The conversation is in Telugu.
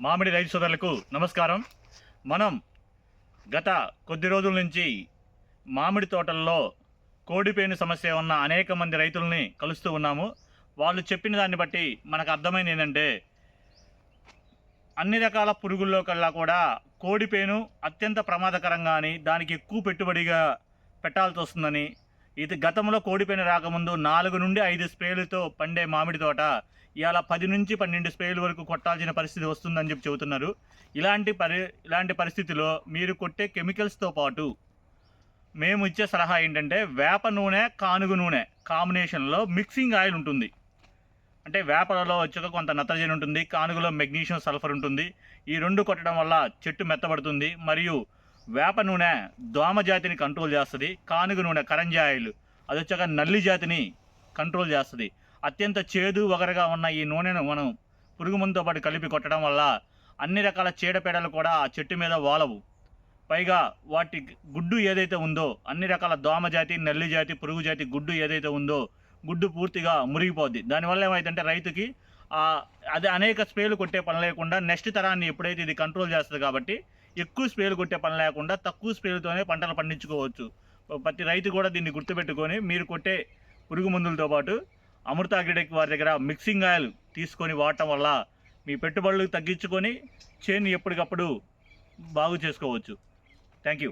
మామిడి రైతు సోదరులకు నమస్కారం. మనం గత కొద్ది రోజుల నుంచి మామిడి తోటల్లో కోడిపేను సమస్య ఉన్న అనేక మంది రైతులని కలుస్తూ ఉన్నాము. వాళ్ళు చెప్పిన దాన్ని బట్టి మనకు అర్థమైంది ఏంటంటే అన్ని రకాల పురుగుల్లో కల్లా కూడా కోడిపేను అత్యంత ప్రమాదకరంగా అని దానికి ఎక్కువ పెట్టుబడిగా పెట్టాల్సి వస్తుందని ఇది గతంలో కోడిపైన రాకముందు నాలుగు నుండి ఐదు స్ప్రేలతో పండే మామిడి తోట. ఇవాళ పది నుంచి పన్నెండు స్ప్రేల వరకు కొట్టాల్సిన పరిస్థితి వస్తుందని చెప్పి చెబుతున్నారు. ఇలాంటి పరి ఇలాంటి పరిస్థితిలో మీరు కొట్టే కెమికల్స్తో పాటు మేము ఇచ్చే సలహా ఏంటంటే వేప నూనె కానుగు నూనె కాంబినేషన్లో మిక్సింగ్ ఆయిల్ ఉంటుంది. అంటే వేపలలో వచ్చాక కొంత నత్రజని ఉంటుంది కానుగలో మెగ్నీషియం సల్ఫర్ ఉంటుంది. ఈ రెండు కొట్టడం వల్ల చెట్టు మెత్తబడుతుంది మరియు వేప నూనె దోమ జాతిని కంట్రోల్ చేస్తుంది కానుగ నూనె కరంజాయిలు అది వచ్చాక నల్లి జాతిని కంట్రోల్ చేస్తుంది. అత్యంత చేదు వగరగా ఉన్న ఈ నూనెను మనం పురుగు మందుతో పాటు కలిపి కొట్టడం వల్ల అన్ని రకాల చీడపీడలు కూడా ఆ చెట్టు మీద వాలవు. పైగా వాటి గుడ్డు ఏదైతే ఉందో అన్ని రకాల దోమ జాతి నల్లి జాతి పురుగు జాతి గుడ్డు ఏదైతే ఉందో గుడ్డు పూర్తిగా మురిగిపోద్ది. దానివల్ల ఏమైందంటే రైతుకి అది అనేక స్ప్రేలు కొట్టే పని లేకుండా నెక్స్ట్ తరాన్ని ఎప్పుడైతే ఇది కంట్రోల్ చేస్తుంది కాబట్టి ఎక్కువ స్ప్రేలు కొట్టే పని లేకుండా తక్కువ స్ప్రేలతోనే పంటలు పండించుకోవచ్చు. ప్రతి రైతు కూడా దీన్ని గుర్తుపెట్టుకొని మీరు కొట్టే పురుగు మందులతో పాటు అమృత అగ్రిడెక్ వారి దగ్గర మిక్సింగ్ ఆయిల్ తీసుకొని వాడటం వల్ల మీ పెట్టుబడులు తగ్గించుకొని చేను ఎప్పటికప్పుడు బాగు చేసుకోవచ్చు. Thank you